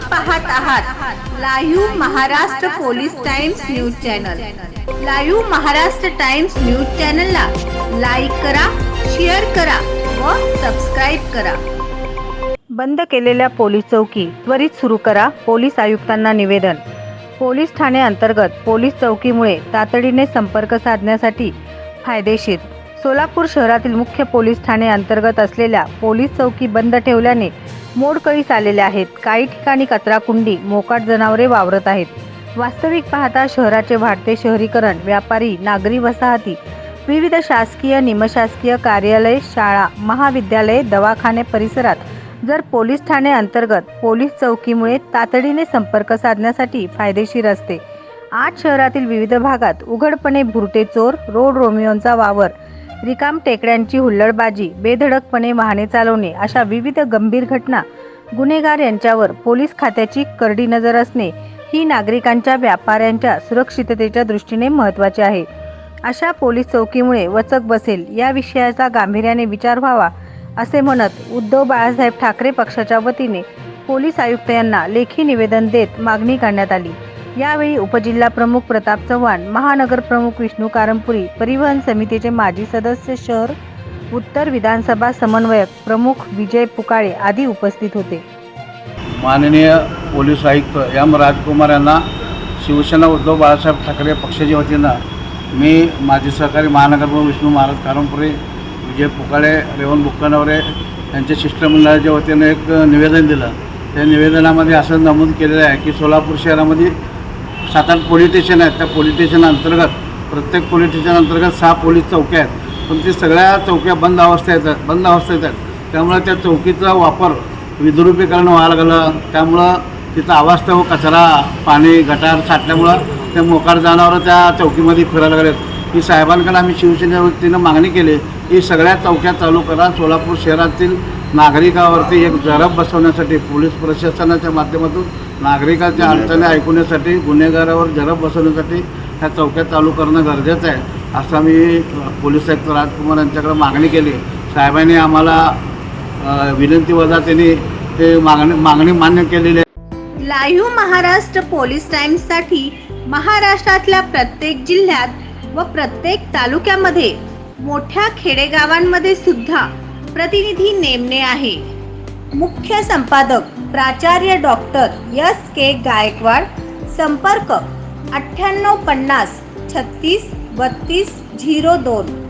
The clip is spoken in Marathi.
पाहत आहात live Maharashtra police times news channel. Live Maharashtra times news चॅनलला लाईक करा शेअर करा व सबस्क्राईब करा. बंद केलेल्या पोलीस चौकी त्वरित सुरू करा पोलीस आयुक्तांना निवेदन. पोलीस ठाणे अंतर्गत पोलीस चौकीमुळे तातडीने संपर्क साधण्यासाठी फायदेशीर. सोलापूर शहरातील मुख्य पोलीस ठाणे अंतर्गत असलेल्या पोलीस चौकी बंद ठेवल्याने मोडकळीस आलेल्या आहेत. काही ठिकाणी कचराकुंडी मोकाट जनावरे वावरत आहेत. वास्तविक पाहता शहराचे वाढते शहरीकरण व्यापारी नागरी वसाहती विविध शासकीय निमशासकीय कार्यालय शाळा महाविद्यालये दवाखाने परिसरात जर पोलीस ठाणे अंतर्गत पोलीस चौकीमुळे तातडीने संपर्क साधण्यासाठी फायदेशीर असते. आज शहरातील विविध भागात उघडपणे भुरटे चोर रोड रोमियोंचा वावर रिकाम टेकड्यांची हुल्लडबाजी बेधडकपणे वाहने चालवणे अशा विविध गंभीर घटना गुन्हेगार यांच्यावर पोलीस खात्याची करडी नजर असणे ही नागरिकांच्या व्यापाऱ्यांच्या सुरक्षिततेच्या दृष्टीने महत्त्वाचे आहे. अशा पोलीस चौकीमुळे वचक बसेल या विषयाचा गांभीर्याने विचार व्हावा असे म्हणत उद्धव बाळासाहेब ठाकरे पक्षाच्या वतीने पोलीस आयुक्त यांना लेखी निवेदन देत मागणी करण्यात आली. यावेळी उपजिल्हा प्रमुख प्रताप चव्हाण महानगर प्रमुख विष्णू कारंपुरी परिवहन समितीचे माजी सदस्य शहर उत्तर विधानसभा समन्वयक प्रमुख विजय पुकाळे आदी उपस्थित होते. माननीय पोलीस आयुक्त एम राजकुमार यांना शिवसेना उद्धव बाळासाहेब ठाकरे पक्षाच्या वतीनं मी माजी सहकारी महानगरप्रमुख विष्णू महाराज कारंपुरे विजय पुकाळे रेवण बुक्कानवरे यांच्या शिष्टमंडळाच्या वतीनं एक निवेदन दिलं. त्या निवेदनामध्ये असं नमूद केलेलं आहे की सोलापूर शहरामध्ये सात आठ पोलीस स्टेशन आहेत. त्या पोलीस स्टेशन अंतर्गत प्रत्येक पोलीस स्टेशन अंतर्गत सहा पोलीस चौक्या आहेत. पण ती सगळ्या चौक्या बंद अवस्था येतात बंद अवस्था येतात त्यामुळे त्या चौकीचा वापर विद्रुपीकरण व्हायला लागलं. त्यामुळं तिथं अवास्तव कचरा पाणी गटार साठल्यामुळं ते मोकार जनावरं त्या चौकीमध्ये फिरायला लागलेत. ही साहेबांकडे आम्ही शिवसेनेच्या वतीनं मागणी केली. की सगळ्या चौक्या चालू करा. सोलापूर शहरातील नागरिकावरती एक जरब बसवण्यासाठी पोलीस प्रशासनाच्या माध्यमातून नागरिकांच्या अडचणी ऐकवण्यासाठी गुन्हेगारावर जरब बसवण्यासाठी ह्या चौक्या चालू करणं गरजेचं आहे. असं आम्ही पोलीस आयुक्त राजकुमार यांच्याकडे मागणी केली. साहेबांनी आम्हाला विनंती वजा त्यांनी ते मागणी मागणी मान्य केलेली आहे. लाईव्ह महाराष्ट्र पोलीस टाइम्ससाठी महाराष्ट्रातल्या प्रत्येक जिल्ह्यात व प्रत्येक तालुक्यामध्ये मोठ्या खेडेगावांमध्ये सुद्धा प्रतिनिधी नेमणे आहे. मुख्य संपादक प्राचार्य डॉक्टर यस के गायकवाड संपर्क अठ्ठ्याण्णव पन्नास छत्तीस बत्तीस झिरो दोन.